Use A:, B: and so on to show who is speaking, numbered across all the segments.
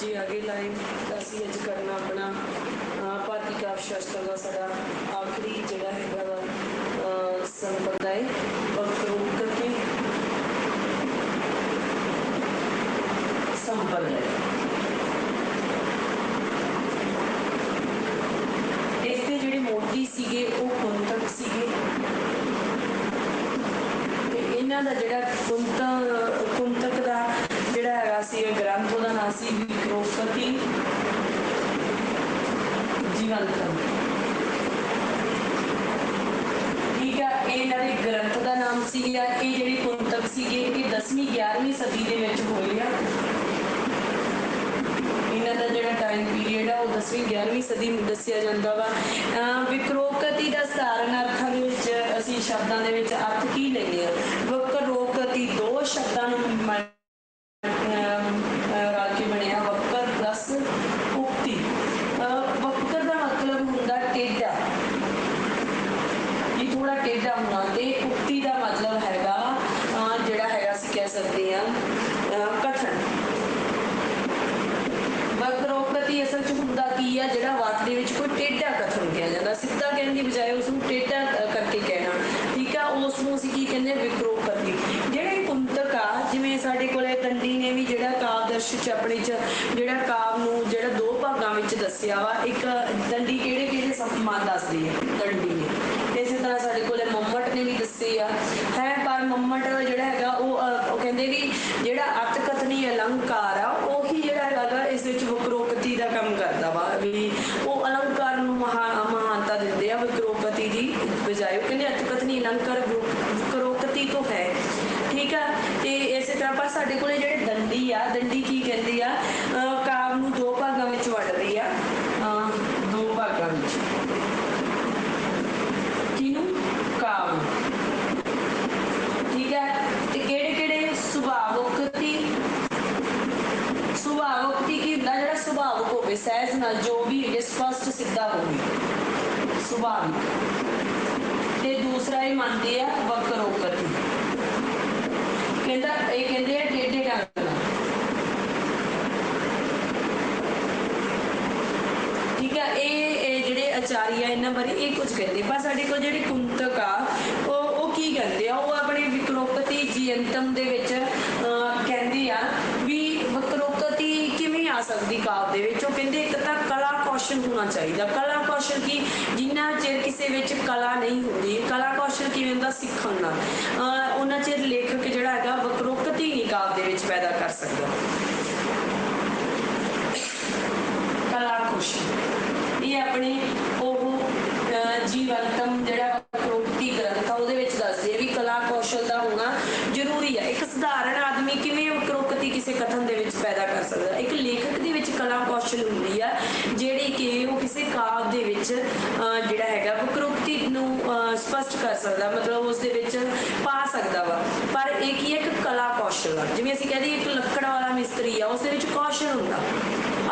A: ਜੀ ਅੱਗੇ ਲਾਈਨ ਅਸੀਂ ਅੱਜ ਕਰਨਾ ਆਪਣਾ ਅਹ, ਭਾਰਤੀ ਕਾਵਿ ਸ਼ਾਸਤਰ ਦਾ ਸਾਡਾ ਆਖਰੀ ਜਿਹੜਾ ਹੈਗਾ ਵਾ ਅਹ, ਸੰਪਰਦਾਇ ਵਕਰੋਕਤੀ ਹੈ। ਇਸ ਦੇ ਜਿਹੜੇ ਮੋਢੀ ਸੀਗੇ ਉਹ ਕੁੰਤਕ ਸੀਗੇ। ਤੇ ਇਹਨਾਂ ਦਾ ਜਿਹੜਾ ਕੁੰਤਕ ਦਾ ਜਿਹੜਾ ਹੈਗਾ ਸੀ ਇਹ ਗ੍ਰੰਥ ਉਹਦਾ ਨਾਮ ਸੀ ਵਿਕਰੋਪਤੀ। ਜੀਵੰਤਮ ਠੀਕ ਆ ਇਹਨਾਂ ਦੇ ਗ੍ਰੰਥ ਦਾ ਨਾਮ ਸੀਗਾ, ਇਹ ਜਿਹੜੀ ਕੁੰਤਕ ਸੀਗੇ, ਇਹ 10ਵੀਂ 11ਵੀਂ ਸਦੀ ਦੇ ਵਿੱਚ ਹੋਏ ਆ। ਇਹਨਾਂ ਦਾ ਜਿਹੜਾ ਟਾਈਮ ਪੀਰੀਅਡ ਆ, ਉਹ 10ਵੀਂ 11ਵੀਂ ਸਦੀ ਨੂੰ ਦੱਸਿਆ ਜਾਂਦਾ ਵਾ। ਵਿਕਰੋਕਤੀ ਦਾ ਸਾਰਨ ਅਰਥਾਂ ਦੇ ਵਿੱਚ, ਅਸੀਂ ਸ਼ਬਦਾਂ ਦੇ ਵਿੱਚ ਅਰਥ ਕੀ ਲੈਂਦੇ ਆ? ਵਿਕਰੋਕਤੀ ਦੋ ਸ਼ਬਦਾਂ ਨੂੰ ਰਲ ਕੇ ਬਣਿਆ ਵਕਰ ਪਲੱਸ ਉਕਤੀ। ਵਕਰ ਦਾ ਮਤਲਬ ਹੁੰਦਾ ਟੇਢਾ। ਇਹ ਥੋੜਾ ਟੇਢਾ ਹੋਣਾ ਤੇ ਉਕਤੀ ਦਾ ਮਤਲਬ ਹੈਗਾ ਜਿਹੜਾ ਹੈਗਾ ਅਸੀਂ ਕਹਿ ਸਕਦੇ ਹਾਂ ਕਥਨ। ਵਕਰੋਕਤੀ ਅਸਲ ਚ ਹੁੰਦਾ ਕੀ ਆ, ਜਿਹੜਾ ਵਾਕ ਦੇ ਵਿੱਚ ਕੋਈ ਟੇਢਾ ਕਥਨ ਕਿਹਾ ਜਾਂਦਾ। ਸਿੱਧਾ ਕਹਿਣ ਦੀ ਬਜਾਏ ਉਸ ਨੂੰ ਟੇਢਾ ਅ, ਕਰਕੇ ਕਹਿਣਾ ਠੀਕ ਆ ਉਸ ਨੂੰ ਅਸੀਂ ਕੀ ਕਹਿੰਦੇ ਆ? ਵਿਕਰੋਕਤੀ ਜਿਹੜੇ ਕੁੰਤਕ ਆ ਜਿਵੇਂ ਸਾਡੇ ਕੋਲੇ ਦੰਡੀ ਨੇ ਵੀ ਜਿਹੜਾ ਕਾਵਦਰਸ਼ ਚ ਆਪਣੇ ਚ ਜਿਹੜਾ ਕਾਵ ਨੂੰ ਜਿਹੜਾ ਦੋ ਭਾਗਾਂ ਵਿੱਚ ਦੱਸਿਆ ਵਾ, ਇੱਕ ਦੰਡੀ ਕਿਹੜੇ ਕਿਹੜੇ ਸੰਮਾਨ ਦੱਸਦੀ ਹੈ, ਦੰਡੀ ਨੇ। ਤੇ ਇਸੇ ਤਰ੍ਹਾਂ ਸਾਡੇ ਕੋਲੇ ਮੰਮਟ ਨੇ ਵੀ ਦੱਸੇ ਆ। ਹੈ, ਪਰ ਮੰਮਟ ਜਿਹੜਾ ਹੈਗਾ, ਉਹ ਉਹ ਕਹਿੰਦੇ ਵੀ ਜਿਹੜਾ ਅਰਥ ਕਥਨੀ ਅਲੰਕਾਰ ਆ, ਉਹੀ ਜਿਹੜਾ ਹੈਗਾ ਇਸ ਵਿੱਚ ਵਕਰੋਕਤੀ ਦਾ ਕੰਮ ਕਰਦਾ ਵਾ। ਵੀ ਉਹ ਅਲੰਕਾਰ ਨੂੰ ਮਹਾ- ਮਹਾਨਤਾ ਦਿੰਦੇ ਆ ਵਕਰੋਕਤੀ ਦੀ ਬਜਾਏ। ਉਹ ਕਹਿੰਦੇ ਅਰਥ ਕਥਨੀ ਅਲੰਕਾਰ ਵਕਰੋਕਤੀ ਤੋਂ ਹੈ। ਠੀਕ ਆ? ਤੇ ਇਸੇ ਸਾਡੇ ਕੋਲੇ ਜਿਹੜੇ ਦੰਡੀ ਆ ਦੰਡੀ ਕੀ ਕਹਿੰਦੀ ਆ? ਅ, ਕਾਵ ਨੂੰ ਦੋ ਭਾਗਾਂ ਵਿੱਚ ਵੰਡਦੀ ਆ। ਦੋ ਭਾਗਾਂ ਵਿੱਚ। ਕਿਨੂੰ ਕਾਵ ਠੀਕ ਹੈ? ਤੇ ਕਿਹੜੇ ਕਿਹੜੇ ਸੁਭਾਵੋਕਤੀ ਸੁਭਾਵੋਕਤੀ ਕੀ ਹੁੰਦਾ? ਜਿਹੜਾ ਸੁਭਾਵਕ ਹੋਵੇ ਸਹਿਜ ਨਾਲ ਜੋ ਵੀ ਇਹ ਸਪਸ਼ਟ ਸਿੱਧਾ ਹੋਵੇ। ਸੁਭਾਵਿਕ। ਤੇ ਦੂਸਰਾ ਇਹ ਮੰਨਦੇ ਆ ਵਕਰੋਕਤੀ ਕਹਿੰਦਾ ਇਹ ਕਹਿੰਦੇ ਆ ਟੇਢੇ ਢੰਗ ਠੀਕ ਹੈ ਇਹ ਇਹ ਜਿਹੜੇ ਆਚਾਰੀਆ ਇਹਨਾਂ ਬਾਰੇ ਇਹ ਕੁਝ ਕਹਿੰਦੇ। ਪਰ ਸਾਡੇ ਕੋਲ ਜਿਹੜੀ ਕੁੰਤਕ ਆ ਉਹ ਉਹ ਕੀ ਕਹਿੰਦੇ ਆ? ਉਹ ਆਪਣੇ ਵਿਕਲੋਪਤੀ ਜੀਵੰਤਮ ਦੇ ਵਿੱਚ ਅਹ, ਆ ਵੀ ਵਿਕਲੋਪਤੀ ਕਿਵੇਂ ਆ ਸਕਦੀ ਕਾਵ ਦੇ ਵਿੱਚ? ਉਹ ਕਹਿੰਦੇ ਇੱਕ ਤਾਂ ਕਲਾ ਕੌਸ਼ਲ ਹੋਣਾ ਚਾਹੀਦਾ। ਕਲਾ ਕੌਸ਼ਲ ਕੀ? ਜਿੰਨਾ ਚਿਰ ਕਿਸੇ ਵਿੱਚ ਕਲਾ ਨਹੀਂ ਹੁੰਦੀ ਕਲਾ ਕੌਸ਼ਲ ਕਿਵੇਂ ਦਾ ਸਿੱਖਣ ਦਾ ਅਹ, ਉਹਨਾਂ ਚਿਰ ਲੇਖਕ ਜਿਹੜਾ ਹੈਗਾ ਵਕਰੋ ਨਹੀਂ ਦੇ ਵਿੱਚ ਪੈਦਾ ਕਰ ਸਕਦਾ ਕਲਾ ਕੌਸ਼ਲ ਇਹ ਆਪਣੇ ਉਹ ਅਹ, ਜਿਹੜਾ ਪ੍ਰੋਕਤੀ ਗ੍ਰੰਥ ਆ ਉਹਦੇ ਵਿੱਚ ਦੱਸਦੇ ਆ ਵੀ ਕਲਾ ਕੌਸ਼ਲ ਦਾ ਹੋਣਾ ਜ਼ਰੂਰੀ ਹੈ ਇੱਕ ਸਧਾਰਨ ਆਦਮੀ ਕਿਵੇਂ ਪ੍ਰੋਕਤੀ ਕਿਸੇ ਕਥਨ ਦੇ ਵਿੱਚ ਪੈਦਾ ਕਰ ਸਕਦਾ। ਇੱਕ ਲੇਖਕ ਦੇ ਵਿੱਚ ਕਲਾ ਕੌਸ਼ਲ ਹੁੰਦੀ ਆ, ਜਿਹੜੀ ਕਿ ਉਹ ਕਿਸੇ ਕਾਵ ਦੇ ਵਿੱਚ ਜਿਹੜਾ ਹੈਗਾ ਪ੍ਰੋਕਤੀ ਨੂੰ ਸਪਸ਼ਟ ਕਰ ਸਕਦਾ, ਮਤਲਬ ਉਸ ਦੇ ਵਿੱਚ ਪਾ ਸਕਦਾ ਵਾ। ਪਰ ਇਹ ਕੀ ਇੱਕ ਕਲਾ ਕੌਸ਼ਲ ਆ। ਜਿਵੇਂ ਅਸੀਂ ਕਹਿੰਦੇ ਇੱਕ ਲੱਕੜ ਵਾਲਾ ਮਿਸਤਰੀ ਆ, ਉਸ ਦੇ ਵਿੱਚ ਕੌਸ਼ਲ ਹੁੰਦਾ।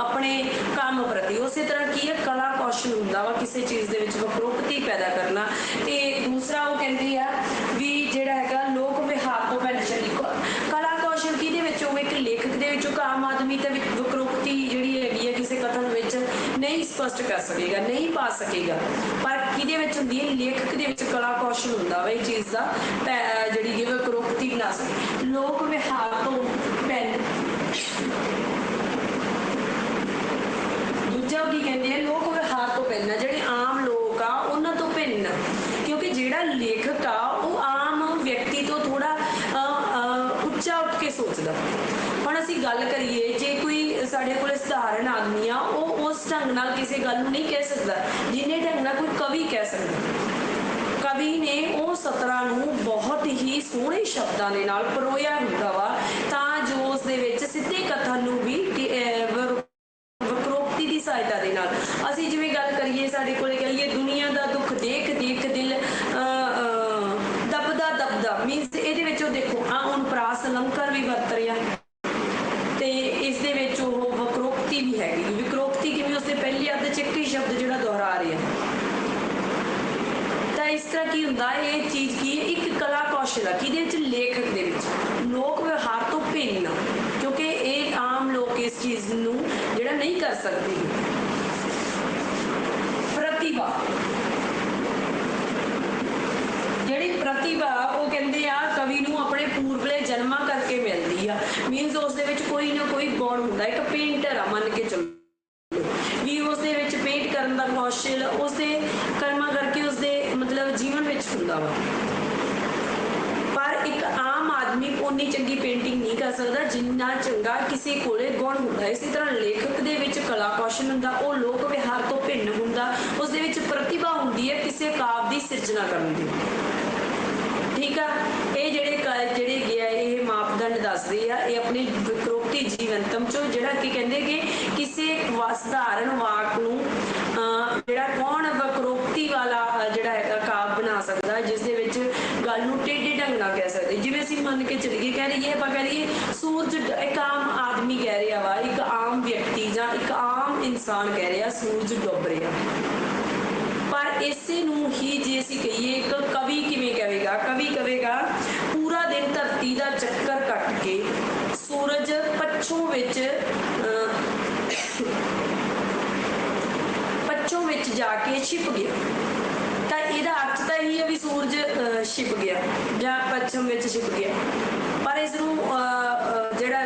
A: ਆਪਣੇ ਕੰਮ ਪ੍ਰਤੀ। ਉਸੇ ਤਰ੍ਹਾਂ ਕੀ ਹੈ ਕਲਾ ਕੌਸ਼ਲ ਹੁੰਦਾ ਵਾ, ਕਿਸੇ ਚੀਜ਼ ਦੇ ਵਿੱਚ ਵਕਰੋਕਤੀ ਪੈਦਾ ਕਰਨਾ। ਤੇ ਦੂਸਰਾ ਉਹ ਕਹਿੰਦੀ ਆ ਵੀ ਜਿਹੜਾ ਹੈਗਾ ਲੋਕ ਵਿਹਾਰ ਤੋਂ ਪਹਿਲਾਂ ਚਲੀ ਕਲਾ ਕੌਸ਼ਲ ਕਿਹਦੇ ਵਿੱਚ ਉਹ ਇੱਕ ਲੇਖਕ ਦੇ ਵਿੱਚ ਉਹ ਆਮ ਆਦਮੀ ਤੇ ਵਿੱਚ ਜਿਹੜੀ ਹੈਗੀ ਹੈ ਕਿਸੇ ਕਥਨ ਵਿੱਚ ਨਹੀਂ ਸਪਸ਼ਟ ਕਰ ਸਕੇਗਾ ਨਹੀਂ ਪਾ ਸਕੇਗਾ। ਪਰ ਕਿਹਦੇ ਵਿੱਚ ਹੁੰਦੀ ਹੈ? ਲੇਖਕ ਦੇ ਵਿੱਚ ਕਲਾ ਕੌਸ਼ਲ ਹੁੰਦਾ ਵਾ ਇਹ ਚੀਜ਼ ਦਾ ਜਿਹੜੀ ਕਿ ਵਕਰੋਕਤੀ ਬਣਾ ਸਕੇ ਲੋਕ ਵਿਹਾਰ ਤੋਂ ਪਹਿਲਾਂ ਦੂਜਾ ਉਹ ਕੀ ਕਹਿੰਦੇ ਆ? ਲੋਕ ਵਿਹਾਰ ਤੋਂ ਪਹਿਲਾਂ ਆ, ਜਿਹੜੇ ਆਮ ਲੋਕ ਆ ਉਹਨਾਂ ਤੋਂ ਭਿੰਨ ਕਿਉਂਕਿ ਜਿਹੜਾ ਲੇਖਕ ਆ ਉਹ ਆਮ ਵਿਅਕਤੀ ਤੋਂ ਥੋੜਾ ਉੱਚਾ ਉੱਠ ਕੇ ਸੋਚਦਾ ਹੁਣ ਅਸੀਂ ਗੱਲ ਕਰੀਏ ਜੇ ਕੋਈ ਸਾਡੇ ਕੋਲ ਸਧਾਰਨ ਆਦਮੀ ਆ ਉਹ ਉਸ ਢੰਗ ਨਾਲ ਕਿਸੇ ਗੱਲ ਨੂੰ ਨਹੀਂ ਕਹਿ ਸਕਦਾ, ਜਿੰਨੇ ਢੰਗ ਨਾਲ ਕੋਈ ਕਵੀ ਕਹਿ ਸਕਦਾ। ਕਵੀ ਨੇ ਉਹ ਸਤਰਾਂ ਨੂੰ ਬਹੁਤ ਹੀ ਸੋਹਣੇ ਸ਼ਬਦਾਂ ਦੇ ਨਾਲ ਪਰੋਇਆ ਹੁੰਦਾ ਵਾ, ਤਾਂ ਜੋ ਉਸ ਦੇ ਵਿੱਚ ਸਿੱਧੇ ਕਥਨ ਨੂੰ ਵੀ ਕਿ, ਅਹ, ਵ- ਵਕਰੋਕਤੀ ਦੀ ਸਹਾਇਤਾ ਦੇ ਨਾਲ ਅਸੀਂ ਜਿਵੇਂ ਗੱਲ ਕਰੀਏ ਸਾਡੇ ਕੋਲੇ ਕਹੀਏ ਦੁਨੀਆ ਦਾ ਦੁੱਖ ਦੇਖ ਦੇਖ ਦਿਲ ਅਹ, ਅਹ, ਦਬਦਾ ਦਬਦਾ ਮੀਨਸ ਇਹਦੇ ਵਿੱਚ ਉਹ ਦੇਖੋ ਆ ਹੁਣ ਪ੍ਰਾਸ ਅਲੰਕਾਰ ਵੀ ਵਰਤ ਰਿਹਾ ਤੇ ਇਸ ਦੇ ਵਿੱਚ ਉਹ ਵਕਰੋਕਤੀ ਵੀ ਹੈਗੀ ਵਿਕਰੋਕਤੀ ਕਿਵੇਂ ਉਸਦੇ ਪਹਿਲੇ ਅੱਧ ਚ ਇੱਕ ਹੀ ਸ਼ਬਦ ਜਿਹੜਾ ਦੁਹਰਾ ਰਿਹਾ ਤਾਂ ਇਸ ਤਰ੍ਹਾਂ ਕੀ ਹੁੰਦਾ, ਇਹ ਚੀਜ਼ ਕੀ ਹੈ? ਇੱਕ ਕਲਾ ਕੌਸ਼ਲ ਆ, ਕਿਹਦੇ ਵਿੱਚ? ਲੇਖਕ ਦੇ ਵਿੱਚ। ਲੋਕ ਵਿਵਹਾਰ ਤੋਂ ਭਿੰਨ, ਕਿਉਂਕਿ ਇਹ ਆਮ ਲੋਕ ਇਸ ਚੀਜ਼ ਨੂੰ ਕਰ ਸਕਦੇ। ਪ੍ਰਤਿਭਾ। ਜਿਹੜੀ ਪ੍ਰਤਿਭਾ, ਉਹ ਕਹਿੰਦੇ ਆ, ਕਵੀ ਨੂੰ ਆਪਣੇ ਪੂਰਵਲੇ ਜਨਮਾਂ ਕਰਕੇ ਮਿਲਦੀ ਆ। ਮੀਨਸ ਉਸ ਦੇ ਵਿੱਚ ਕੋਈ ਨਾ ਕੋਈ ਗੁਣ ਹੁੰਦਾ। ਇੱਕ ਪੇਂਟਰ ਆ, ਮੰਨ ਕੇ ਚੱਲੋ। ਵੀ ਉਸ ਦੇ ਵਿੱਚ ਪੇਂਟ ਕਰਨ ਦਾ ਕੌਸ਼ਲ, ਉਸ ਕਰਮਾ ਕਰਕੇ ਉਸ ਦੇ ਮਤਲਬ ਜੀਵਨ ਵਿੱਚ ਹੁੰਦਾ ਵਾ। ਪਰ ਇੱਕ ਆਮ ਆਦਮੀ ਉਨੀ ਚੰਗੀ ਪੇਂਟਿੰਗ ਨਹੀਂ ਕਰ ਸਕਦਾ ਜਿੰਨਾ ਚੰਗਾ ਕਿਸੇ ਕੋਲੇ ਗੁਣ ਹੁੰਦਾ। ਇਸੇ ਤਰ੍ਹਾਂ ਲੇਖਕ ਦੇ ਵਿੱਚ ਕਲਾ ਕੌਸ਼ਲ ਹੁੰਦਾ ਉਹ ਲੋਕ ਵਿਹਾਰ ਤੋਂ ਭਿੰਨ ਹੁੰਦਾ। ਉਸ ਦੇ ਵਿੱਚ ਪ੍ਰਤਿਭਾ ਹੁੰਦੀ ਹੈ ਕਿਸੇ ਕਾਵ ਦੀ ਸਿਰਜਣਾ ਕਰਨ ਦੀ। ਠੀਕ ਆ? ਇਹ ਜਿਹੜੇ ਜਿਹੜੇ ਗਿਆ ਇਹ ਮਾਪਦੰਡ ਦੱਸਦੇ ਆ ਇਹ ਆਪਣੇ ਵਿਕਰੋਕਤੀ ਜੀਵਨਤਮ ਚੋਂ ਜਿਹੜਾ ਕਿ ਕਹਿੰਦੇ ਕਿ ਕਿਸੇ ਵਾ- ਸਧਾਰਨ ਵਾਕ ਨੂੰ ਅਹ, ਜਿਹੜਾ ਕੌਣ ਵਿਕਰੋਕਤੀ ਵਾਲਾ ਅਹ, ਜਿਹੜਾ ਹੈਗਾ ਕਾਵ ਬਣਾ ਸਕਦਾ ਜਿਸ ਦੇ ਵਿੱਚ ਗੱਲ ਨੂੰ ਟੇਢੇ ਢੰਗ ਨਾਲ ਕਹਿ ਸਕਦੇ ਜਿਵੇਂ ਅਸੀਂ ਮੰਨ ਕੇ ਚੱਲੀਏ ਕਹਿ ਰਹੀਏ ਆਪਾਂ ਕਹਿ ਰਹੀਏ ਸੂਰਜ ਇੱਕ ਆਮ ਆਦਮੀ ਕਹਿ ਰਿਹਾ ਵਾ ਇੱਕ ਆਮ ਵਿਅਕਤੀ ਜਾਂ ਇੱਕ ਆਮ ਇਨਸਾਨ ਕਹਿ ਰਿਹਾ ਸੂਰਜ ਡੁੱਬ ਰਿਹਾ। ਪਰ ਇਸੇ ਨੂੰ ਹੀ ਜੇ ਅਸੀਂ ਕਹੀਏ ਇੱਕ ਕਵੀ ਕਿਵੇਂ ਕਹੇਗਾ? ਕਵੀ ਕਹੇਗਾ ਪੂਰਾ ਦਿਨ ਧਰਤੀ ਦਾ ਚੱਕਰ ਕੱਟ ਕੇ ਸੂਰਜ ਪੱਛੋਂ ਵਿੱਚ ਅਹ, ਪੱਛੋਂ ਵਿੱਚ ਜਾ ਕੇ ਛਿਪ ਗਿਆ। ਇਹਦਾ ਅਰਥ ਤਾਂ ਇਹ ਹੈ ਵੀ ਸੂਰਜ ਛਿਪ ਗਿਆ ਜਾਂ ਪੱਛਮ ਵਿੱਚ ਛਿਪ ਗਿਆ। ਪਰ ਇਸ ਨੂੰ ਜਿਹੜਾ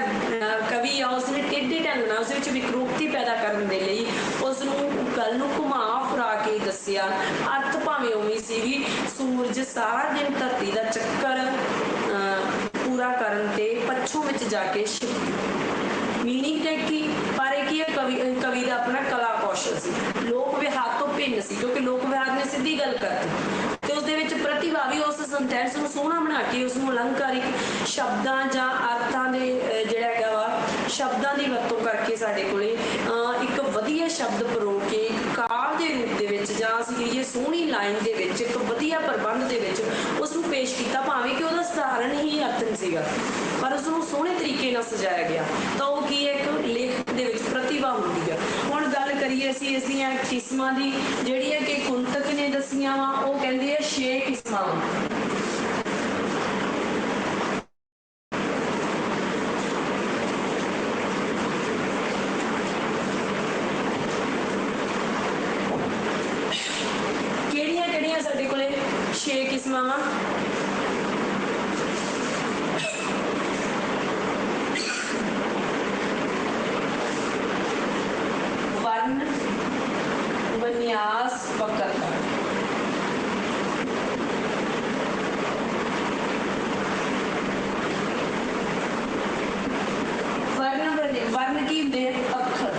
A: ਕਵੀ ਆ ਉਸਨੇ ਟੇਢੇ ਢੰਗ ਨਾਲ ਉਸ ਵਿੱਚ ਵਿਕਰੋਕਤੀ ਪੈਦਾ ਕਰਨ ਦੇ ਲਈ ਉਸ ਨੂੰ ਗੱਲ ਨੂੰ ਘੁਮਾ ਫਰਾ ਕੇ ਦੱਸਿਆ। ਅਰਥ ਭਾਵੇਂ ਉਵੇਂ ਸੀ ਵੀ ਸੂਰਜ ਸਾਰਾ ਦਿਨ ਧਰਤੀ ਦਾ ਚੱਕਰ ਅਹ, ਪੂਰਾ ਕਰਨ ਤੇ ਪੱਛੋਂ ਵਿੱਚ ਜਾ ਕੇ ਛਿਪ ਗਿਆ। ਮੀਨਿੰਗ ਤੇ ਪਰ ਇਹ ਕੀ ਹੈ ਕਵੀ ਕਵੀ ਦਾ ਆਪਣਾ ਕਲਾ ਕੌਸ਼ਲ ਸੀ। ਲੋਕ ਵਿਹਾਰ ਤੋਂ ਭਿੰਨ ਸੀ, ਕਿਉਂਕਿ ਲੋਕ ਵਿਹਾਰ ਨੇ ਸਿੱਧੀ ਗੱਲ ਕਰਤੀ। ਤੇ ਉਸ ਦੇ ਵਿੱਚ ਪ੍ਰਤਿਭਾ ਵੀ ਉਸ ਸੈਂਟੈਂਸ ਨੂੰ ਸੋਹਣਾ ਬਣਾ ਕੇ ਉਸ ਨੂੰ ਅਲੰਕਾਰਿਕ ਸ਼ਬਦਾਂ ਜਾਂ ਅਰਥਾਂ ਦੇ ਜਿਹੜਾ ਹੈਗਾ ਵਾ, ਸ਼ਬਦਾਂ ਦੀ ਵਰਤੋਂ ਕਰਕੇ ਸਾਡੇ ਕੋਲੇ ਇੱਕ ਵਧੀਆ ਸ਼ਬਦ ਪਰੋ ਕੇ ਕਾਵ ਦੇ ਰੂਪ ਦੇ ਵਿੱਚ ਜਾਂ ਅਸੀਂ ਕਹੀਏ ਸੋਹਣੀ ਲਾਈਨ ਦੇ ਵਿੱਚ, ਇੱਕ ਵਧੀਆ ਪ੍ਰਬੰਧ ਦੇ ਵਿੱਚ ਉਸ ਨੂੰ ਪੇਸ਼ ਕੀਤਾ, ਭਾਵੇਂ ਕਿ ਉਹਦਾ ਸਧਾਰਨ ਹੀ ਅਰਥ ਸੀਗਾ। ਪਰ ਉਸ ਨੂੰ ਸੋਹਣੇ ਤਰੀਕੇ ਨਾਲ ਸਜਾਇਆ ਗਿਆ। ਤਾਂ ਉਹ ਕੀ ਹੈ, ਇੱਕ ਲੇਖਕ ਦੇ ਵਿੱਚ ਪ੍ਰਤਿਭਾ ਹੁੰਦੀ ਹੈ ਹੁਣ ਗੱਲ ਕਰੀਏ ਅਸੀਂ ਇਸਦੀਆਂ ਕਿਸਮਾਂ ਦੀ ਜਿਹੜੀ ਹੈ ਕਿ ਕੁੰਤਕ ਨੇ ਦੱਸੀਆਂ ਵਾ, ਉਹ ਕਹਿੰਦੇ ਆ 6 ਕਿਸਮਾਂ ਵਾਂ। ਕਿਹੜੀਆਂ ਕਿਹੜੀਆਂ ਸਾਡੇ ਕੋਲੇ 6 ਕਿਸਮਾਂ ਵਾ ਵਰਨ ਵਿਨਿਆਸ ਵਕਰਤਾ ਵਰਨ ਵਰਨ- ਵਰਨ ਕੀ ਹੁੰਦੇ ਆ? ਅੱਖਰ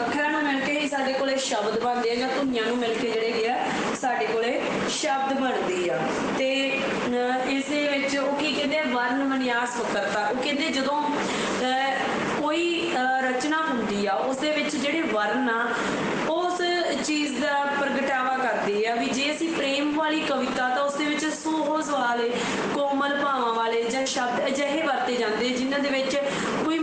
A: ਅੱਖਰਾਂ ਨੂੰ ਮਿਲ ਕੇ ਹੀ ਸਾਡੇ ਕੋਲੇ ਸ਼ਬਦ ਬਣਦੇ ਆ ਜਾਂ ਧੁਨੀਆਂ ਨੂੰ ਮਿਲ ਕੇ ਜਿਹੜੇ ਗਿਆ ਸਾਡੇ ਕੋਲੇ ਸ਼ਬਦ ਬਣਦੇ ਆ। ਤੇ ਇਸ ਦੇ ਵਿੱਚ ਉਹ ਕੀ ਕਹਿੰਦੇ ਆ? ਵਰਨ ਵਿਨਿਆਸ ਵਕਰਤਾ। ਉਹ ਕਹਿੰਦੇ ਜਦੋਂ ਕੋਈ ਰਚਨਾ ਹੁੰਦੀ ਆ, ਉਸ ਦੇ ਵਿੱਚ ਜਿਹੜੇ ਵਰਨ ਆ ਉਸ ਚੀਜ਼ ਦਾ ਪ੍ਰਗਟਾਵਾ ਕਰਦੇ ਆ ਵੀ ਜੇ ਅਸੀਂ ਪ੍ਰੇਮ ਵਾਲੀ ਕਵਿਤਾ, ਤਾਂ ਉਸ ਦੇ ਵਿੱਚ ਸੋਹਜ ਵਾਲੇ ਕੋਮਲ ਭਾਵਾਂ ਵਾਲੇ ਜਾਂ ਸ਼ਬਦ ਅਜਿਹੇ ਵਰਤੇ ਜਾਂਦੇ ਜਿਨ੍ਹਾਂ ਦੇ ਵਿੱਚ ਕੋਈ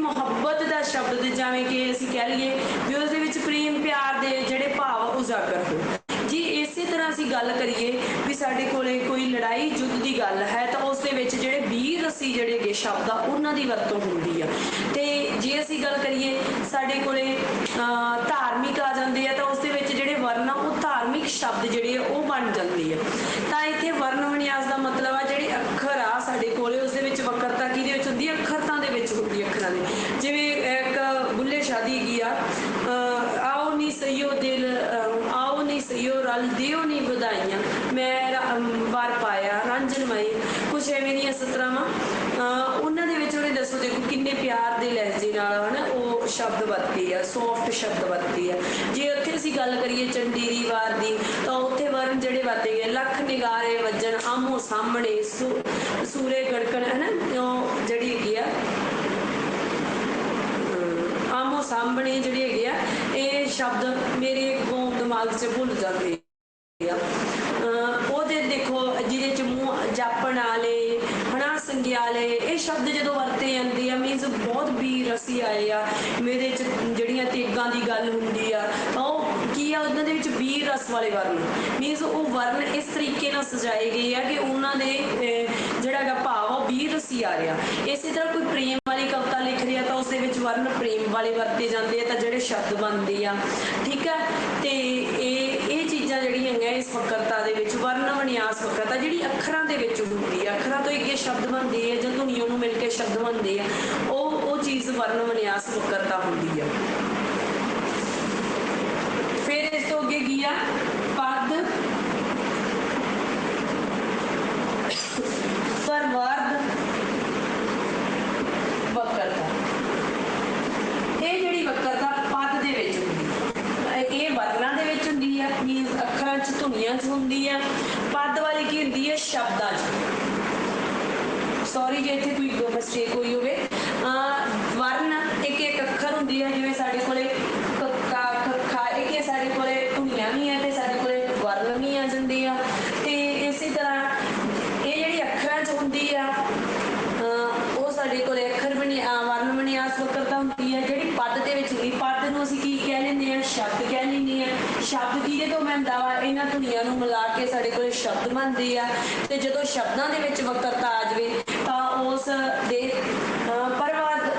A: ਮੁਹੱਬਤ ਦਾ ਸ਼ਬਦ ਜਿਵੇਂ ਕਿ ਅਸੀਂ ਕਹਿ ਲਈਏ ਵੀ ਉਸ ਦੇ ਵਿੱਚ ਪ੍ਰੇਮ ਪਿਆਰ ਦੇ ਜਿਹੜੇ ਭਾਵ ਉਜਾਗਰ ਹੋ ਜੀ ਇਸੇ ਤਰ੍ਹਾਂ ਅਸੀਂ ਗੱਲ ਕਰੀਏ ਵੀ ਸਾਡੇ ਕੋਲੇ ਕੋਈ ਲੜਾਈ ਯੁੱਧ ਦੀ ਗੱਲ ਹੈ ਤਾਂ ਉਸ ਦੇ ਵਿੱਚ ਜਿਹੜੇ ਵੀਰ ਰਸੀ ਜਿਹੜੇ ਗੇ ਸ਼ਬਦ ਆ ਉਹਨਾਂ ਦੀ ਵਰਤੋਂ ਹੁੰਦੀ ਆ। ਤੇ ਜੇ ਅਸੀਂ ਗੱਲ ਕਰੀਏ ਸਾਡੇ ਕੋਲੇ ਅਹ, ਧਾਰਮਿਕ ਆ ਜਾਂਦੇ ਆ ਤਾਂ ਉਸ ਦੇ ਵਿੱਚ ਜਿਹੜੇ ਵਰਨ ਆ ਉਹ ਧਾਰਮਿਕ ਸ਼ਬਦ ਜਿਹੜੇ ਆ ਉਹ ਬਣ ਜਾਂਦੇ ਆ ਤਾਂ ਇੱਥੇ ਵਰਨ ਵਿਨਿਆਸ ਦਾ ਮਤਲਬ ਆ ਜਿਹੜੇ ਅੱਖਰ ਆ ਸਾਡੇ ਕੋਲੇ ਉਸ ਦੇ ਵਿੱਚ ਵਕਰਤਾ ਕਿਹਦੇ ਵਿੱਚ ਹੁੰਦੀ ਹੈ ਅੱਖਰਤਾਂ ਦੇ ਵਿੱਚ ਹੁੰਦੀ ਹੈ ਅੱਖਰਾਂ ਦੇ ਜਿਵੇਂ ਇੱਕ ਬੁੱਲੇ ਸ਼ਾਦੀ ਹੈਗੀ ਆ ਅਹ, ਆਓ ਨੀ ਸਈਓ ਦਿਲ ਅਹ, ਆਓ ਨੀ ਸਈਓ ਰਲ ਦਿਓ ਨੀ ਵਧਾਈਆਂ ਮੈਂ ਰ- ਅਮ, ਵਾਰ ਪਾਇਆ ਰਾਂਝਣ ਮਈ ਕੁਛ ਐਵੇਂ ਦੀਆਂ ਸਤਰਾਵਾਂ। ਉਹਨਾਂ ਦੇ ਵਿੱਚ ਉਹਨੇ ਦੱਸੋ ਦੇਖੋ ਕਿੰਨੇ ਪਿਆਰ ਦੇ ਲਹਿਜੇ ਨਾਲ ਹਨਾ ਉਹ ਸ਼ਬਦ ਵਰਤੇ ਆ ਸੌਫਟ ਸ਼ਬਦ ਵਰਤੇ ਆ। ਜੇ ਉੱਥੇ ਅਸੀਂ ਗੱਲ ਕਰੀਏ ਚੰਡੀਰੀ ਵਾਰ ਦੀ, ਤਾਂ ਉੱਥੇ ਵਰਨ ਜਿਹੜੇ ਵਰਤੇ ਗਏ ਲੱਖ ਨਿਗਾਰੇ ਵੱਜਣ ਆਮੋ ਸਾਹਮਣੇ ਸੂ- ਸੂਰੇ ਗੜਕਣ ਹਨਾ ਜਿਹੜੀ ਹੈਗੀ ਆ ਆਮੋ ਸਾਹਮਣੇ ਜਿਹੜੀ ਹੈਗੇ ਆ, ਇਹ ਸ਼ਬਦ ਮੇਰੇ ਕੋਲ ਦਿਮਾਗ 'ਚ ਭੁੱਲ ਜਾਂਦੇ ਉਹਦੇ ਦੇਖੋ, ਜਿਹਦੇ ਚ ਮੂੰਹ ਜਾਪਣ ਵਾਲੇ, ਹਨਾ ਸੰਗਿਆਲੇ ਇਹ ਸ਼ਬਦ ਜਦੋਂ ਵਰਤੇ ਜਾਂਦੇ ਆ ਮੀਨਸ ਬਹੁਤ ਵੀਰ ਅਸੀਂ ਆਏ ਆ, ਮੇਰੇ ਚ ਜਿਹੜੀਆਂ ਤੇਗਾਂ ਦੀ ਗੱਲ ਹੁੰਦੀ ਆ, ਤਾਂ ਉਹ ਕੀ ਆ, ਉਹਨਾਂ ਦੇ ਵਿੱਚ ਵੀਰ ਰਸ ਵਾਲੇ ਵਰਨ ਮੀਨਸ ਉਹ ਵਰਨ ਇਸ ਤਰੀਕੇ ਨਾਲ ਸਜਾਏ ਗਏ ਆ ਕਿ ਉਹਨਾਂ ਦੇ ਜਿਹੜਾ ਹੈਗਾ ਭਾਵ ਉਹ ਵੀਰ ਰਸੀ ਆ ਰਿਹਾ। ਇਸੇ ਤਰ੍ਹਾਂ ਕੋਈ ਪ੍ਰੇਮ ਵਾਲੀ ਕਵਿਤਾ ਲਿਖ ਰਿਹਾ ਤਾਂ ਉਸ ਦੇ ਵਿੱਚ ਵਰਨ ਪ੍ਰੇਮ ਵਾਲੇ ਵਰਤੇ ਜਾਂਦੇ ਆ, ਤਾਂ ਜਿਹੜੇ ਸ਼ਬਦ ਬਣਦੇ ਆ। ਠੀਕ ਹੈ ਤੇ ਇਹ ਚੀਜ਼ਾਂ ਇਸ ਵਕਰਤਾ ਦੇ ਵਿੱਚ ਵਰਨ ਵਿਨਿਆਸ ਵਕਰਤਾ, ਜਿਹੜੀ ਅੱਖਰਾਂ ਦੇ ਵਿੱਚ ਹੁੰਦੀ ਆ, ਅੱਖਰਾਂ ਤੋਂ ਇੱਕ ਸ਼ਬਦ ਬਣਦੇ ਆ, ਜਾਂ ਧੁਨੀਆਂ ਨੂੰ ਮਿਲ ਕੇ ਸ਼ਬਦ ਬਣਦੇ ਆ, ਉਹ ਉਹ ਚੀਜ਼ ਵਰਨ ਵਿਨਿਆਸ ਵਕਰਤਾ ਹੁੰਦੀ ਆ। ਫਿਰ ਇਸ ਤੋਂ ਅੱਗੇ ਗਿਆ ਪਦ। ਪਰਵਰਦ ਵਕਰਤਾ ਇਹ ਜਿਹੜੀ ਵਕਰਤਾ ਪਦ ਦੇ ਵਿੱਚ ਹੁੰਦੀ ਹੈ ਇਹ- ਇਹ ਵਰਨਾਂ ਦੇ ਵਿੱਚ ਹੁੰਦੀ ਹੈ ਮੀਨਸ ਅੱਖਰਾਂ 'ਚ ਧੁਨੀਆਂ 'ਚ ਹੁੰਦੀ ਹੈ ਪਦ ਵਾਲੀ ਕੀ ਹੁੰਦੀ ਹੈ ਸ਼ਬਦਾਂ 'ਚ। ਸੌਰੀ ਜੇ ਇੱਥੇ ਕੋਈ ਮਿਸਟੇਕ ਹੋਈ ਹੋਵੇ ਅਹ ਵਰਨ ਇੱਕ ਇੱਕ ਅੱਖਰ ਹੁੰਦੀ ਹੈ ਜਿਵੇਂ ਸਾਡੇ ਕੋਲੇ ਕੱਕਾ ਖੱਖਾ ਇੱਕ ਇਹ ਸਾਡੇ ਕੋਲੇ ਧੁਨੀਆਂ ਵੀ ਆ ਤੇ ਸਾਡੇ ਕੋਲੇ ਵਰਨ ਵੀ ਆ ਜਾਂਦੇ ਆ ਤੇ ਇਸੇ ਤਰ੍ਹਾਂ ਇਹ ਜਿਹੜੀ ਅੱਖਰਾਂ 'ਚ ਹੁੰਦੀ ਆ ਅਹ ਉਹ ਸਾਡੇ ਕੋਲੇ ਅੱਖਰ ਬਣੀ ਆ ਵਰਨ ਵਿਨਿਆਸ ਵਕਰਤਾ ਹੁੰਦੀ ਹੈ ਜਿਹੜੀ ਪਦ ਦੇ ਵਿੱਚ ਹੁੰਦੀ ਪਦ ਨੂੰ ਅਸੀਂ ਕੀ ਕਹਿ ਲੈਂਦੇ ਆ ਸ਼ਬਦ ਕਹਿ ਲੈਂਦੇ ਆ ਸ਼ਬਦ ਕਿਹਦੇ ਤੋਂ ਬਣਦਾ ਵਾ ਇਹਨਾਂ ਧੁਨੀਆਂ ਨੂੰ ਮਿਲਾ ਕੇ ਸਾਡੇ ਕੋਲੇ ਸ਼ਬਦ ਆ ਤੇ ਜਦੋਂ ਸ਼ਬਦਾਂ ਦੇ ਵਿੱਚ ਵਕਤ ਆ ਜਾਵੇ ਤਾਂ ਉਸ ਦੇ ਅਹ, ਪਰਵਾਦ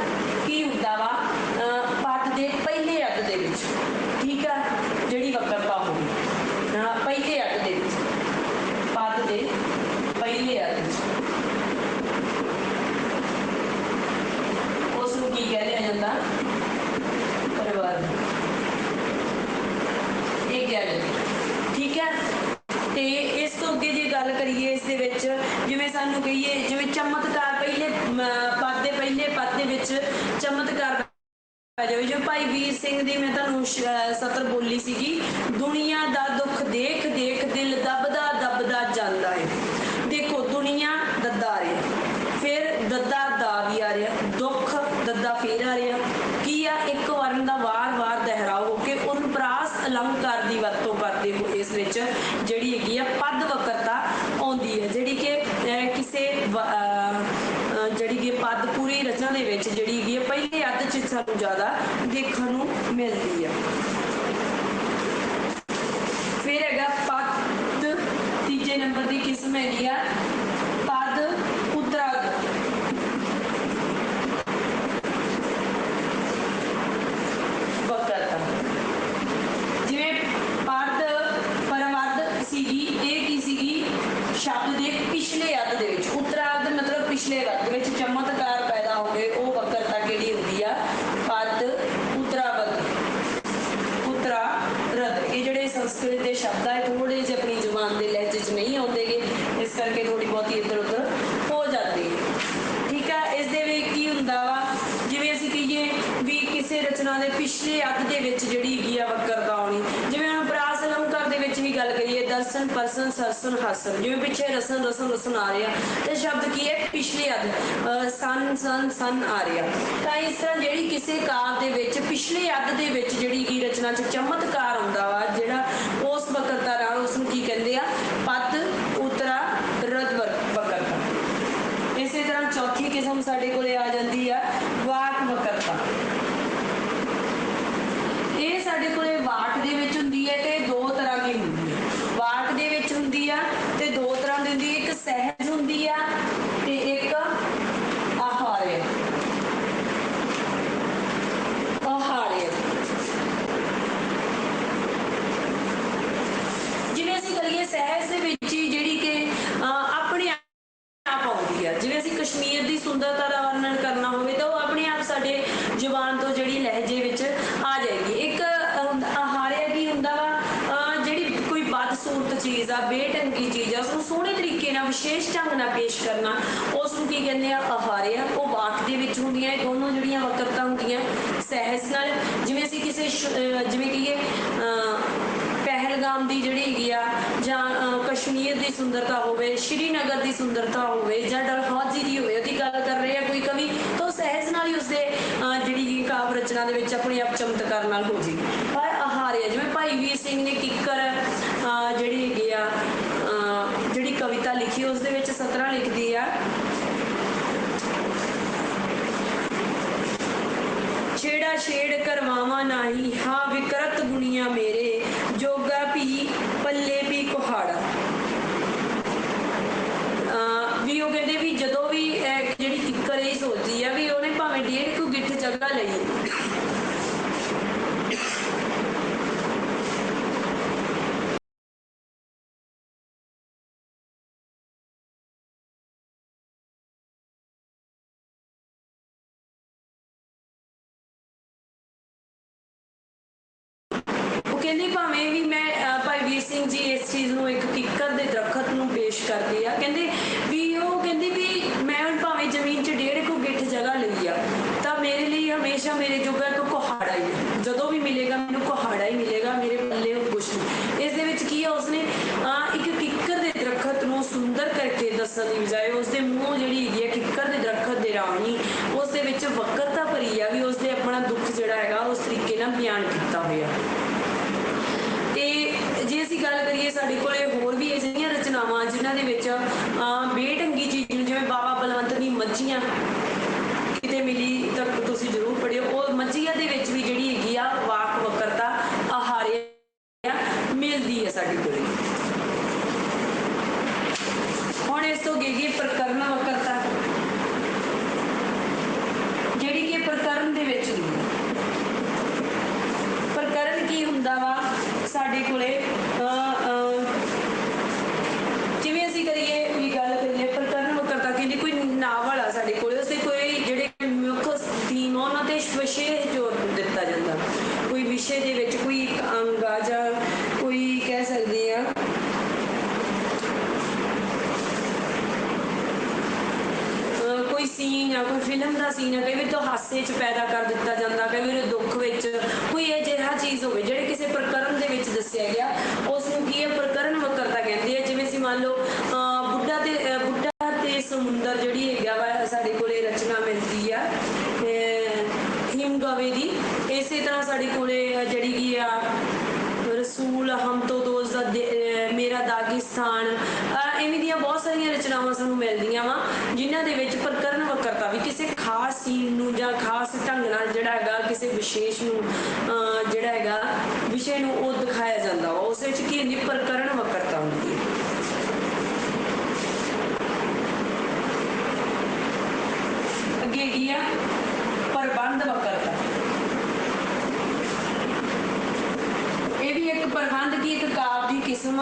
A: ਕੀ ਹੁੰਦਾ ਵਾ ਅਹ, ਪਦ ਦੇ ਪਹਿਲੇ ਅੱਧ ਦੇ ਵਿੱਚ ਠੀਕ ਆ ਜਿਹੜੀ ਵਕਰਤਾ ਹੋਵੇ ਅਹ, ਪਹਿਲੇ ਅੱਧ ਦੇ ਵਿੱਚ ਪਦ ਦੇ ਪਹਿਲੇ ਅੱਧ ਵਿੱਚ ਉਸ ਨੂੰ ਕੀ ਕਹਿ ਲਿਆ ਜਾਂਦਾ ਪਰਿਵਾਰ ਇਹ ਕਹਿ ਲਿਆ ਠੀਕ ਹੈ ਤੇ ਇਸ ਤੋਂ ਅੱਗੇ ਜੇ ਗੱਲ ਕਰੀਏ ਇਸ ਦੇ ਵਿੱਚ ਜਿਵੇਂ ਸਾਨੂੰ ਕਹੀਏ ਜਿਵੇਂ ਚਮਤਕਾਰ ਪਹਿਲੇ ਅਮ, ਪਦ ਦੇ ਪਹਿਲੇ ਪਦ ਦੇ ਵਿੱਚ ਚਮਤਕਾਰ ਆ ਜਾਵੇ ਜੋ ਭਾਈ ਵੀਰ ਸਿੰਘ ਦੀ ਮੈਂ ਤੁਹਾਨੂੰ ਸਤਰ ਬੋਲੀ ਸੀਗੀ। ਦੁਨੀਆ ਦਾ ਦੁੱਖ ਦੇਖ ਦੇਖ ਦਿਲ ਦਬਦਾ ਦਬਦਾ ਜਾਂਦਾ ਹੈ ਦੇਖੋ ਦੁਨੀਆ ਦੱਦਾ ਆ ਰਿਹਾ ਫਿਰ ਦੱਦਾ ਦਾ ਵੀ ਆ ਰਿਹਾ ਦੁੱਖ ਦੱਦਾ ਫੇਰ ਆ ਰਿਹਾ ਕੀ ਆ ਇੱਕ ਵਰਨ ਦਾ ਵਾਰ-ਵਾਰ ਦੁਹਰਾਓ ਹੋ ਕੇ ਅਨੁਪਰਾਸ ਅਲੰਕਾਰ ਦੀ ਵਰਤੋਂ ਕਰਦੇ ਹੋ ਇਸ ਵਿੱਚ ਜਿਹੜੀ ਹੈਗੀ ਆ ਪਦ ਵਕਰਤਾ ਆਉਂਦੀ ਹੈ ਜਿਹੜੀ ਕਿ ਅਹ, ਕਿਸੇ ਵ- ਅਹ, ਅਹ, ਜਿਹੜੀ ਕਿ ਪਦ ਪੂਰੀ ਰਚਨਾ ਦੇ ਵਿੱਚ ਜਿਹੜੀ ਹੈਗੀ ਹੈ ਪਹਿਲੇ ਅੱਧ ਚ ਸਾਨੂੰ ਜ਼ਿਆਦਾ ਦੇਖਣ ਨੂੰ ਮਿਲਦੀ ਹੈ ਫਿਰ ਹੈਗਾ ਪਦ ਤੀਜੇ ਨੰਬਰ ਦੀ ਕਿਸਮ ਹੈਗੀ ਆ ਪਦ ਉਤਰਾਗ ਵਕਰਤਾ ਜਿਵੇਂ ਪਦ ਪਰਮਦ ਸੀਗੀ ਇਹ ਕੀ ਸੀਗੀ ਸ਼ਬਦ ਦੇ ਪਿਛਲੇ ਅੱਧ ਦੇ ਵਿੱਚ ਉਤਰਾਰਧ ਮਤਲਬ ਪਿਛਲੇ ਅੱਧ ਦੇ ਵਿੱਚ ਚਮਤਕਾਰ ਪੈਦਾ ਹੋ ਗਏ ਉਹ ਵਕਰਤਾ ਕਿਹੜੀ ਹੁੰਦੀ ਆ ਪਦ ਉਤਰਾਵਦ ਉਤਰਾ ਰਦ ਇਹ ਜਿਹੜੇ ਸੰਸਕ੍ਰਿਤ ਦੇ ਸ਼ਬਦ ਆ ਥੋੜੇ ਜਿਹੇ ਆਪਣੀ ਜ਼ੁਬਾਨ ਦੇ ਲਹਿਜੇ 'ਚ ਨਹੀਂ ਆਉਂਦੇਗੇ ਇਸ ਕਰਕੇ ਥੋੜੀ ਬਹੁਤੀ ਇੱਧਰ ਉੱਧਰ ਹੋ ਜਾਂਦੀ ਹੈ ਠੀਕ ਆ ਇਸ ਦੇ ਵਿੱਚ ਕੀ ਹੁੰਦਾ ਵਾ ਜਿਵੇਂ ਅਸੀਂ ਕਹੀਏ ਵੀ ਕਿਸੇ ਰਚਨਾ ਦੇ ਪਿਛਲੇ ਅੱਧ ਦੇ ਵਿੱਚ ਜਿਹੜੀ ਹੈਗੀ ਆ ਵਕਰਤਾ ਆਉਣੀ ਜਿਵੇਂ ਹੁਣ ਪ੍ਰਾਸ ਅਲੰਕਾਰ ਦੇ ਵਿੱਚ ਵੀ ਗੱਲ ਕਰੀਏ ਦਰਸ਼ਨ ਪਰਸਨ ਹਸਨ ਜਿਵੇਂ ਪਿੱਛੇ ਰਸਨ ਰਸਨ ਰਸਨ ਆ ਰਿਹਾ, ਤੇ ਸ਼ਬਦ ਕੀ ਹੈ? ਪਿਛਲੇ ਅੱਧ, ਅਹ ਸਨ ਸਨ ਸਨ ਆ ਰਿਹਾ। ਤਾਂ ਇਸ ਤਰ੍ਹਾਂ ਜਿਹੜੀ ਕਿਸੇ ਕਾਵ ਦੇ ਵਿੱਚ, ਪਿਛਲੇ ਅੱਧ ਦੇ ਵਿੱਚ ਜਿਹੜੀ ਕੀ ਰਚਨਾ ਚ ਚਮਤਕਾਰ ਆਉਂਦਾ ਵਾ, ਜਿਹੜਾ ਉਸ ਵਕਰਤਾ ਨਾਲ ਉਸ ਨੂੰ ਕੀ ਕਹਿੰਦੇ ਆ ਪਦ ਉਤਰਾ ਰਦ ਵਕ- ਵਕਰਤਾ ਇਸੇ ਤਰ੍ਹਾਂ ਚੌਥੀ ਕਿਸਮ ਸਾਡੇ ਕੋਲੇ ਆ ਜਾਂਦੀ ਆ ਵਾਕ ਵਕਰਤਾ ਇਹ ਸਾਡੇ ਕੋਲੇ ਵਾਕ ਦੇ ਵਿੱਚ ਹੁੰਦੀ ਹੈ ਤੇ ਦੋ ਤਰ੍ਹਾਂ ਦੀ ਹੁੰਦੀ ਹੈ ਵਾਕ ਦੇ ਵਿੱਚ ਹੁੰਦੀ ਆ ਤੇ ਦੋ ਤਰ੍ਹਾਂ ਦੀ ਹੁੰਦੀ ਹੈ ਇੱਕ ਸਹਿਜ ਹੁੰਦੀ ਆ ਤੇ ਇੱਕ ਆਹਾਰਯ ਆਹਾਰਯ ਜਿਵੇਂ ਅਸੀਂ ਕਰੀਏ ਸਹਿਜ ਦੇ ਵਿੱਚ ਹੀ ਜਿਹੜੀ ਕਿ ਆਪਣੇ ਆਪ ਆਉਂਦੀ ਹੈ ਜਿਵੇਂ ਅਸੀਂ ਕਸ਼ਮੀਰ ਦੀ ਸੁੰਦਰਤਾ ਦਾ ਵਰਣਨ ਕਰਨਾ ਹੋਵੇ ਤਾਂ ਉਹ ਆਪਣੇ ਆਪ ਸਾਡੇ ਜ਼ੁਬਾਨ ਤੋਂ ਜਿਹੜੀ ਲਹਿਜੇ ਵਿੱਚ ਆ ਜਾਏਗੀ। ਇੱਕ ਆਹਾਰਿਆ ਕੀ ਹੁੰਦਾ ਵਾ ਜਿਹੜੀ ਕੋਈ ਬਦਸੂਰਤ ਚੀਜ਼ ਆ, ਬੇਢੰਗੀ ਚੀਜ਼ ਆ ਉਸ ਨੂੰ ਸੋਹਣੇ ਤਰੀਕੇ ਨਾਲ, ਵਿਸ਼ੇਸ਼ ਢੰਗ ਨਾਲ ਪੇਸ਼ ਕਰਨਾ ਉਸ ਨੂੰ ਕੀ ਕਹਿੰਦੇ ਆ ਆਹਾਰਿਆ ਉਹ ਵਾਕ ਦੇ ਵਿੱਚ ਹੁੰਦੀਆਂ, ਇਹ ਦੋਨੋਂ ਜਿਹੜੀਆਂ ਵਕਰਤਾ ਹੁੰਦੀਆਂ, ਸਹਿਜ ਨਾਲ। ਜਿਵੇਂ ਅਸੀਂ ਕਿਸੇ ਜਿਵੇਂ ਕਹੀਏ ਪਹਿਲਗਾਮ ਦੀ ਜਿਹੜੀ ਹੈਗੀ ਆ ਸੁੰਦਰਤਾ ਹੋਵੇ, ਸ਼੍ਰੀਨਗਰ ਦੀ ਸੁੰਦਰਤਾ ਹੋਵੇ ਜਾਂ ਡਲਹੌਜ਼ੀ ਦੀ ਹੋਵੇ, ਉਹਦੀ ਗੱਲ ਕਰ ਰਹੇ ਆ ਕੋਈ ਕਵੀ, ਤਾਂ ਸਹਿਜ ਨਾਲ ਹੀ ਉਸਦੇ ਜਿਹੜੀ ਕਾਵ ਰਚਨਾ ਦੇ ਵਿੱਚ ਆਪਣੇ ਆਪ ਚਮਤਕਾਰ ਨਾਲ ਹੋ ਜੀ। ਪਰ ਆਹਾਰਿਆ ਜਿਵੇਂ ਭਾਈ ਵੀਰ ਸਿੰਘ ਨੇ ਕਿੱਕਰ ਜਿਹੜੀ ਹੈਗੀ ਆ ਜਿਹੜੀ ਕਵਿਤਾ ਲਿਖੀ ਉਸ ਦੇ ਵਿੱਚ ਸਤਰਾਂ ਲਿਖਦੀ ਆ। ਛੇੜਾ ਛੇੜ ਕਰਵਾਵਾ ਨਹੀਂ, ਹਾਂ ਵਿਕਰਤ ਗੁਣੀਆਂ ਮੇਰੇ ਜੋਗਾ ਵੀ ਪੱਲੇ ਵੀ ਕੁਹਾੜਾ ਅਹ ਵੀ ਉਹ ਕਹਿੰਦੇ ਵੀ ਜਦੋਂ ਵੀ ਆਈਏ ਉਹ ਕਹਿੰਦੇ ਭਾਵੇਂ ਵੀ ਮੈਂ ਭਾਈ ਵੀਰ ਸਿੰਘ ਜੀ ਇਸ ਚੀਜ਼ ਨੂੰ ਇੱਕ ਕਿੱਕਰ ਦੇ ਦਰਖਤ ਨੂੰ ਪੇਸ਼ ਕਰਦੇ ਆ। ਕਹਿੰਦੇ ਵੀ ਉਹ ਕਹਿੰਦੇ ਵੀ ਮੈਂ ਹੁਣ ਭਾਵੇਂ ਜ਼ਮੀਨ 'ਚ ਡੇਢ ਕੁ ਗਿੱਠ ਜਗ੍ਹਾ ਲਈ ਆ ਤਾਂ ਮੇਰੇ ਲਈ ਹਮੇਸ਼ਾ ਮੇਰੇ ਜੋਗਾ ਇੱਕ ਕੁਹਾੜਾ ਹੀ ਹੈ ਜਦੋਂ ਵੀ ਮਿਲੇਗਾ ਮੈਨੂੰ ਕੁਹਾੜਾ ਹੀ ਮਿਲੇਗਾ ਮੇਰੇ ਪੱਲੇ ਉਹ ਕੁਛ ਨਹੀਂ ਇਸ ਦੇ ਵਿੱਚ ਕੀ ਆ ਉਸਨੇ ਅਹ, ਇੱਕ ਕਿੱਕਰ ਦੇ ਦਰਖਤ ਨੂੰ ਸੁੰਦਰ ਕਰਕੇ ਦੱਸਣ ਦੀ ਬਜਾਏ ਉਸਦੇ ਮੂੰਹੋਂ ਜਿਹੜੀ ਹੈਗੀ ਆ ਕਿੱਕਰ ਦੇ ਦਰਖਤ ਦੇ ਰਾਹੀਂ ਉਸ ਦੇ ਵਿੱਚ ਵਕਰਤਾ ਭਰੀ ਆ ਵੀ ਉਸਦੇ ਆਪਣਾ ਦੁੱਖ ਜਿਹੜਾ ਹੈਗਾ ਉਸ ਤਰੀਕੇ ਨਾਲ ਬਿਆਨ ਕੀਤਾ ਹੋਇਆ ਤੇ ਜੇ ਅਸੀਂ ਗੱਲ ਕਰੀਏ ਸਾਡੇ ਕੋਲੇ ਹੋਰ ਵੀ ਅਜਿਹੀਆਂ ਰਚਨਾਵਾਂ ਜਿਨ੍ਹਾਂ ਦੇ ਵਿੱਚ ਬੇਢੰਗੀ ਚੀਜ਼ ਨੂੰ ਜਿਵੇਂ ਬਾਬਾ ਬਲਵੰਤ ਦੀ ਮੱਝੀਆਂ ਕਿਤੇ ਮਿਲੀ ਤਾਂ ਤੁਸੀਂ ਜ਼ਰੂਰ ਪੜਿਓ ਉਹ ਮੱਝੀਆਂ ਦੇ ਵਿੱਚ ਵੀ ਜਿਹੜੀ ਹੈਗੀ ਆ ਵਾਕ ਵਕਰਤਾ ਆਹਾਰਿਆ ਮਿਲਦੀ ਹੈ ਸਾਡੇ ਕੋਲੇ। ਹੁਣ ਇਸ ਤੋਂ ਅੱਗੇ ਪ੍ਰਕਰਨ ਵਕਰਤਾ? ਜਿਹੜੀ ਕਿ ਪ੍ਰਕਰਨ ਦੇ ਵਿੱਚ ਨਹੀਂ ਪ੍ਰਕਰਨ ਕੀ ਹੁੰਦਾ ਵਾ? ਸਾਡੇ ਕੋਲੇ ਅਹ, ਅਹ, ਜਿਵੇਂ ਅਸੀਂ ਕਰੀਏ ਵੀ ਗੱਲ ਕਰੀਏ ਪ੍ਰਕਰਨ ਵਕਰਤਾ ਕਹਿੰਦੀ ਕੋਈ ਨਾਵਲ ਆ ਸਾਡੇ ਕੋਲੇ ਉਸੇ ਕੋਈ ਜਿਹੜੇ ਮੁੱਖ ਥੀਮ ਆ ਉਹਨਾਂ ਜ਼ੋਰ ਦਿੱਤਾ ਜਾਂਦਾ। ਕੋਈ ਵਿਸ਼ੇ ਦੇ ਵਿੱਚ ਕੋਈ ਇੱਕ ਅੰਗ ਆ ਜਾਂ ਕੋਈ ਕਹਿ ਸਕਦੇ ਆ। ਕੋਈ ਸੀਨ ਆ, ਕੋਈ ਫਿਲਮ ਦਾ ਸੀਨ ਆ, ਕਈ ਵਾਰ ਤਾਂ ਹਾਸੇ 'ਚ ਪੈਦਾ ਕਰ ਦਿੱਤਾ ਜਾਂਦਾ, ਕਈ ਵਾਰ ਦੁੱਖ ਵਿੱਚ ਕੋਈ ਅਜਿਹਾ ਚੀਜ਼ ਹੋਵੇ ਜਿਹੜੇ ਕਿਸੇ ਪ੍ਰਕਰਨ ਦੇ ਵਿੱਚ ਦੱਸਿਆ ਗਿਆ ਉਸ ਨੂੰ ਕੀ ਹੈ ਪ੍ਰਕਰਨ ਵਕਰਤਾ ਕਹਿੰਦੇ ਆ? ਜਿਵੇਂ ਅਸੀਂ ਮੰਨ ਲਓ ਬੁੱਢਾ ਤੇ ਬੁੱਢਾ ਤੇ ਸਮੁੰਦਰ ਜਿਹੜੀ ਹੈਗਾ ਵਾ, ਸਾਡੇ ਕੋਲੇ ਰਚਨਾ ਮਿਲਦੀ ਆ। ਅਹ ਇਸੇ ਤਰ੍ਹਾਂ ਸਾਡੇ ਕੋਲੇ ਜਿਹੜੀ ਕੀ ਆ, ਰਸੂਲ ਹਮ ਤੋਂ ਦੋਸਤ ਦਾ ਮੇਰਾ ਦਾਗਿਸਤਾਨ। ਐਵੇਂ ਦੀਆਂ ਬਹੁਤ ਸਾਰੀਆਂ ਰਚਨਾਵਾਂ ਸਾਨੂੰ ਮਿਲਦੀਆਂ ਵਾ, ਜਿਨ੍ਹਾਂ ਦੇ ਵਿੱਚ ਪ੍ਰਕਰਨ ਵਕਰਤਾ ਵੀ ਕਿਸੇ ਖਾਸ ਸੀਨ ਨੂੰ ਜਾਂ ਖਾਸ ਢੰਗ ਨਾਲ ਜਿਹੜਾ ਹੈਗਾ, ਕਿਸੇ ਵਿਸ਼ੇਸ਼ ਨੂੰ ਜਿਹੜਾ ਹੈਗਾ, ਵਿਸ਼ੇ ਨੂੰ ਉਹ ਦਿਖਾਇਆ ਜਾਂਦਾ ਵਾ। ਉਸ ਵਿੱਚ ਕੀ ਹੁੰਦੀ, ਪ੍ਰਕਰਨ ਵਕਰਤਾ ਹੁੰਦੀ ਹੈ। ਅੱਗੇ ਕੀ ਆ? ਪ੍ਰਬੰਧ ਵਕਰਤਾ ਇਹ ਵੀ ਇੱਕ ਪ੍ਰਬੰਧ ਦੀ ਇੱਕ ਕਾਵ ਦੀ ਕਿਸਮ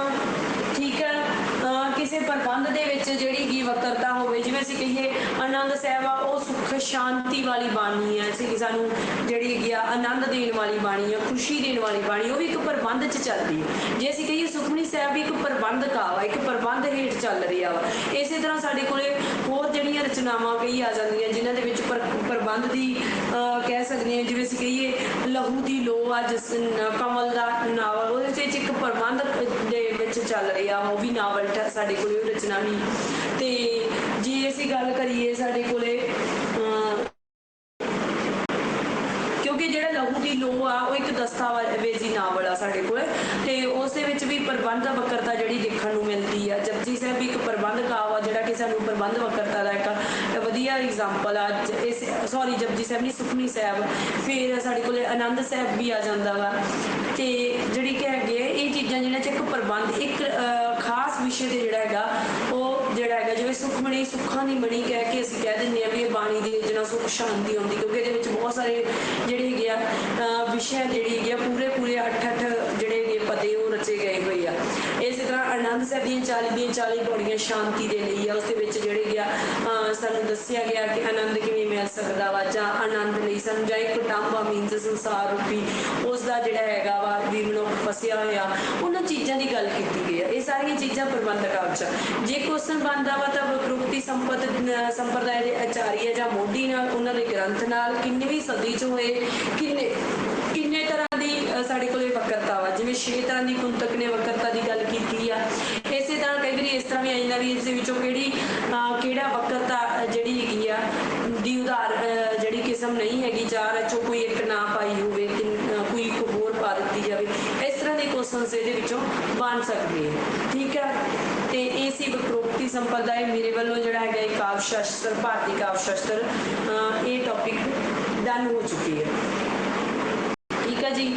A: ਠੀਕ ਹੈ ਕਿਸੇ ਪ੍ਰਬੰਧ ਦੇ ਵਿੱਚ ਜਿਹੜੀ ਕੀ ਵਕਰਤਾ ਹੋਵੇ, ਜਿਵੇਂ ਅਸੀਂ ਕਹੀਏ ਆਨੰਦ ਸਾਹਿਬ ਆ, ਉਹ ਸੁੱਖ ਸ਼ਾਂਤੀ ਵਾਲੀ ਬਾਣੀ ਹੈ ਅਸੀਂ ਸਾਨੂੰ ਜਿਹੜੀ ਹੈਗੀ ਆ, ਆਨੰਦ ਦੇਣ ਵਾਲੀ ਬਾਣੀ ਹੈ ਖੁਸ਼ੀ ਦੇਣ ਵਾਲੀ ਬਾਣੀ, ਉਹ ਵੀ ਇੱਕ ਪ੍ਰਬੰਧ 'ਚ ਚੱਲਦੀ ਹੈ ਜੇ ਅਸੀਂ ਕਹੀਏ ਸੁਖਮਨੀ ਸਾਹਿਬ ਵੀ ਇੱਕ ਪ੍ਰਬੰਧ ਕਾਵਾ ਇੱਕ ਪ੍ਰਬੰਧ ਹੇਠ ਚੱਲ ਰਿਹਾ ਵਾ। ਇਸੇ ਤਰ੍ਹਾਂ ਸਾਡੇ ਕੋਲੇ ਹੋਰ ਰਚਨਾਵਾਂ ਕਈ ਆ ਜਾਂਦੀਆਂ, ਜਿਨ੍ਹਾਂ ਦੇ ਵਿੱਚ ਪ੍ਰਬੰਧ ਦੀ ਅਹ ਕਹਿ ਸਕਦੇ ਹਾਂ, ਜਿਵੇਂ ਅਸੀਂ ਕਹੀਏ, ਲਹੂ ਦੀ ਲੋ ਜਿਸ ਕਮਲ ਦਾ ਨਾਵਲ, ਉਹਦੇ ਵਿੱਚ ਇੱਕ ਪ੍ਰਬੰਧ ਦੇ ਵਿੱਚ ਚੱਲ ਰਿਹਾ, ਉਹ ਵੀ ਨਾਵਲ ਸਾਡੇ ਕੋਲੇ ਰਚਨਾ ਵੀ। ਤੇ ਜੇ ਅਸੀਂ ਗੱਲ ਕਰੀਏ ਸਾਡੇ ਕੋਲੇ ਅਹ ਕਿਉਂਕਿ ਜਿਹੜਾ ਲਹੂ ਦੀ ਲੋ ਆ, ਉਹ ਇੱਕ ਦਸਤਾਵੇਜ਼ੀ ਨਾਵਲ ਆ ਸਾਡੇ ਕੋਲ। ਤੇ ਉਸ ਦੇ ਵਿੱਚ ਵੀ ਪ੍ਰਬੰਧ ਵਕਰਤਾ ਜਿਹੜੀ ਦੇਖਣ ਨੂੰ ਮਿਲਦੀ ਆ। ਜਪਜੀ ਸਾਹਿਬ ਵੀ ਇੱਕ ਪ੍ਰਬੰਧ ਕਾਵ ਆ, ਜਿਹੜਾ ਕਿ ਸਾਨੂੰ ਪ੍ਰਬੰਧ ਵਕਰਤਾ ਦਾ ਇੱਕ ਵਧੀਆ ਐਗਜ਼ਾਮਪਲ ਆ। ਇਸ ਸੌਰੀ ਜਪਜੀ ਸਾਹਿਬ ਨਹੀਂ, ਸੁਖਮਨੀ ਸਾਹਿਬ। ਫਿਰ ਸਾਡੇ ਕੋਲੇ ਆਨੰਦ ਸਾਹਿਬ ਵੀ ਆ ਜਾਂਦਾ ਵਾ। ਤੇ ਜਿਹੜੀ ਕਿ ਹੈਗੇ ਇਹ ਚੀਜ਼ਾਂ ਜਿਹਨਾਂ ਚ ਇੱਕ ਪ੍ਰਬੰਧ, ਇੱਕ ਖਾਸ ਵਿਸ਼ੇ ਤੇ ਜਿਹੜਾ ਹੈਗਾ, ਉਹ ਜਿਹੜਾ ਹੈਗਾ, ਜਿਵੇਂ ਸੁਖਮਣੀ ਸੁੱਖਾਂ ਦੀ ਮਣੀ ਕਹਿ ਕੇ ਅਸੀਂ ਕਹਿ ਦਿੰਦੇ ਆ ਵੀ ਇਹ ਬਾਣੀ ਦੇ ਜਿਹੜਾ ਸੁੱਖ ਸ਼ਾਂਤੀ ਆਉਂਦੀ ਕਿਉਂਕਿ ਇਹਦੇ ਵਿੱਚ ਬਹੁਤ ਸਾਰੇ ਜਿਹੜੇ ਹੈਗੇ ਆ ਵਿਸ਼ੇ ਜਿਹੜੀ ਹੈਗੇ ਆ ਪੂਰੇ ਪੂਰੇ 8-8 ਜਿਹੜੇ ਹੈਗੇ ਪਤੇ ਉਹ ਰਚੇ ਗਏ ਹੋਏ ਆ ਇਸੇ ਤਰ੍ਹਾਂ ਦੀਆਂ 40 ਦੀਆਂ 40 ਪੌੜੀਆਂ ਸ਼ਾਂਤੀ ਦੇ ਲਈ ਆ ਉਸ ਦੇ ਵਿੱਚ ਜਿਹੜੇ ਹੈਗੇ ਸਾਨੂੰ ਦੱਸਿਆ ਗਿਆ ਕਿ ਆਨੰਦ ਕਿਵੇਂ ਮਿਲ ਸਕਦਾ ਵਾ ਜਾਂ ਆਨੰਦ ਲਈ ਸਾਨੂੰ ਜਾਂ ਮੀਨਸ ਸੰਸਾਰ ਰੂਪੀ ਉਸ ਦਾ ਜਿਹੜਾ ਹੈਗਾ ਵਾ ਵੀ ਮਨੁੱਖ ਫਸਿਆ ਹੋਇਆ, ਉਹਨਾਂ ਚੀਜ਼ਾਂ ਦੀ ਗੱਲ ਕੀਤੀ ਗਈ ਆ। ਇਹ ਸਾਰੀਆਂ ਚੀਜ਼ਾਂ ਪ੍ਰਬੰਧਕ ਕਾਵਚ ਜੇ ਕੁਐਸਚਨ ਬਣਦਾ ਵਾ ਤਾਂ ਵਕਰੂਪਤੀ ਸੰਪਤ ਸੰਪਰਦਾਇ ਦੇ ਆਚਾਰੀਆ ਜਾਂ ਮੋਢੀ ਨਾਲ, ਉਹਨਾਂ ਦੇ ਗ੍ਰੰਥ ਨਾਲ ਕਿੰਨਵੀਂ ਸਦੀ ਚ ਹੋਏ, ਕਿੰਨੇ ਕਿੰਨੇ ਤਰ੍ਹਾਂ ਦੀ ਸਾਡੇ ਕੋਲੇ ਵਕਰਤਾ ਵਾ। ਜਿਵੇਂ ਛੇ ਤਰ੍ਹਾਂ ਦੀ ਕੁੰਤਕ ਨੇ, ਵਕਰਤਾ ਦੀ ਗੱਲ ਕੀਤੀ ਆ ਇਸੇ ਤਰ੍ਹਾਂ ਕਈ ਵਾਰੀ ਇਸ ਤਰ੍ਹਾਂ ਇਸ ਦੇ ਵਿੱਚੋਂ ਕਿਹੜੀ ਕਿਹੜਾ ਵਕਰਤਾ ਜਿਹੜੀ ਹੈਗੀ ਆ, ਦੀ ਉਧਾਰ ਜਿਹੜੀ ਕਿਸਮ ਨਹੀਂ ਹੈਗੀ ਚਾਰ ਚੋਂ ਕੋਈ ਇੱਕ ਨਾ ਪਾਈ ਹੋਵੇ ਕੋਈ ਇੱਕ ਹੋਰ ਪਾ ਦਿੱਤੀ ਜਾਵੇ, ਇਸ ਤਰ੍ਹਾਂ ਦੇ ਕੁਐਸਚਨਸ ਇਹਦੇ ਵਿੱਚੋਂ ਬਣ ਸਕਦੇ ਠੀਕ ਹੈ ਤੇ ਇਹ ਸੀ ਵਕਰੋਕਤੀ ਸੰਪਰਦਾਇ, ਮੇਰੇ ਵੱਲੋਂ ਜਿਹੜਾ ਹੈਗਾ ਇਹ ਕਾਵ ਸ਼ਾਸਤਰ ਭਾਰਤੀ ਕਾਵ ਸ਼ਾਸਤਰ ਇਹ ਟੌਪਿਕ ਡਨ ਹੋ ਚੁੱਕੀ ਹੈ। ਠੀਕ ਹੈ ਜੀ?